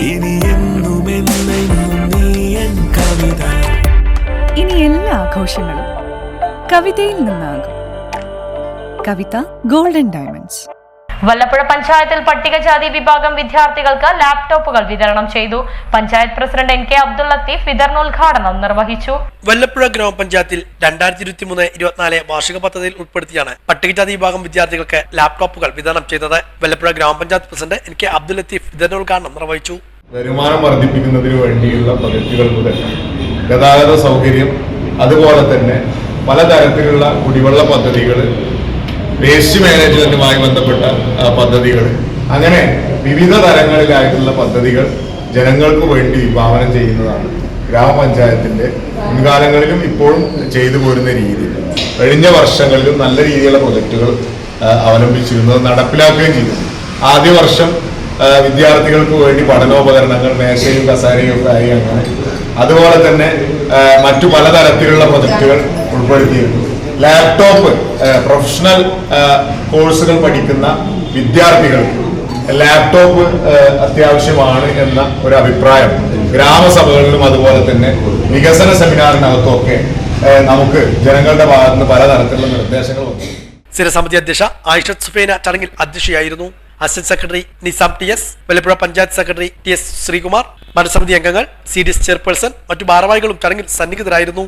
ഇനി നീ എൻ കവിത. ഇനി എല്ലാ ആഘോഷങ്ങളും കവിതയിൽ നിന്നാകും. Kavitha golden diamonds. വല്ലപ്പുഴ പഞ്ചായത്തിൽ പട്ടികജാതി വിഭാഗം വിദ്യാർത്ഥികൾക്ക് ലാപ്ടോപ്പുകൾ വിതരണം ചെയ്തു. Panchayat president N K Abdul Latheef വിതരണോദ്ഘാടനം നിർവഹിച്ചു. വല്ലപ്പുഴ ഗ്രാമപഞ്ചായത്തിൽ രണ്ടായിരത്തി ഇരുപത്തി മൂന്ന് ഇരുപത്തിനാല് വാർഷിക പദ്ധതിയിൽ ഉൾപ്പെടുത്തിയാണ് പട്ടികജാതി വിഭാഗം വിദ്യാർത്ഥികൾക്ക് ലാപ്ടോപ്പുകൾ വിതരണം ചെയ്തത്. വല്ലപ്പുഴ ഗ്രാമപഞ്ചായത്ത് president N K Abdul Latheef വിതരണോദ്ഘാടനം നിർവഹിച്ചു. വരുമാനം വർദ്ധിപ്പിക്കുന്നതിന് വേണ്ടിയുള്ള പദ്ധതികൾ മുതൽ ഗതാഗത സൗകര്യം അതുപോലെ തന്നെ പലതരത്തിലുള്ള കുടിവെള്ള പദ്ധതികൾ വേസ്റ്റ് മാനേജ്മെന്റുമായി ബന്ധപ്പെട്ട പദ്ധതികൾ. അങ്ങനെ വിവിധ തരങ്ങളിലായിട്ടുള്ള പദ്ധതികൾ ജനങ്ങൾക്ക് വേണ്ടി വിഭാവനം ചെയ്യുന്നതാണ് ഗ്രാമപഞ്ചായത്തിന്റെ മുൻകാലങ്ങളിലും ഇപ്പോഴും ചെയ്തു പോരുന്ന രീതി. കഴിഞ്ഞ വർഷങ്ങളിലും നല്ല രീതിയിലുള്ള പ്രൊജക്റ്റുകൾ അവലംബിച്ചിരുന്നത് നടപ്പിലാക്കുകയും ചെയ്തു. ആദ്യ വർഷം വിദ്യാർത്ഥികൾക്ക് വേണ്ടി പഠനോപകരണങ്ങൾ മേശയും കസാരയും ഒക്കെ ആയി അങ്ങനെ. അതുപോലെ തന്നെ മറ്റു പലതരത്തിലുള്ള പ്രൊജക്റ്റുകൾ ഉൾപ്പെടുത്തിയിരുന്നു ലാപ്ടോപ്പ് പ്രൊഫഷണൽ കോഴ്സുകൾ പഠിക്കുന്ന വിദ്യാർത്ഥികൾക്ക് ലാപ്ടോപ്പ് അത്യാവശ്യമാണ് എന്ന ഒരു അഭിപ്രായം ഗ്രാമസഭകളിലും അതുപോലെ തന്നെ വികസന സെമിനാറിനകത്തുമൊക്കെ നമുക്ക് ജനങ്ങളുടെ ഭാഗത്ത് നിന്ന് പലതരത്തിലുള്ള നിർദ്ദേശങ്ങൾ വന്നു സ്ഥിരസമിതി അധ്യക്ഷ ആയിഷത് സുഫേന ചടങ്ങിൽ അധ്യക്ഷയായിരുന്നു. Assistant secretary Nizam T S Vallappuzha panchayat secretary T S Sreekumar മനസമിതി അംഗങ്ങൾ സി ഡി എസ് ചെയർപേഴ്സൺ മറ്റു ഭാരവാഹികളും ചടങ്ങിൽ സന്നിഹിതരായിരുന്നു.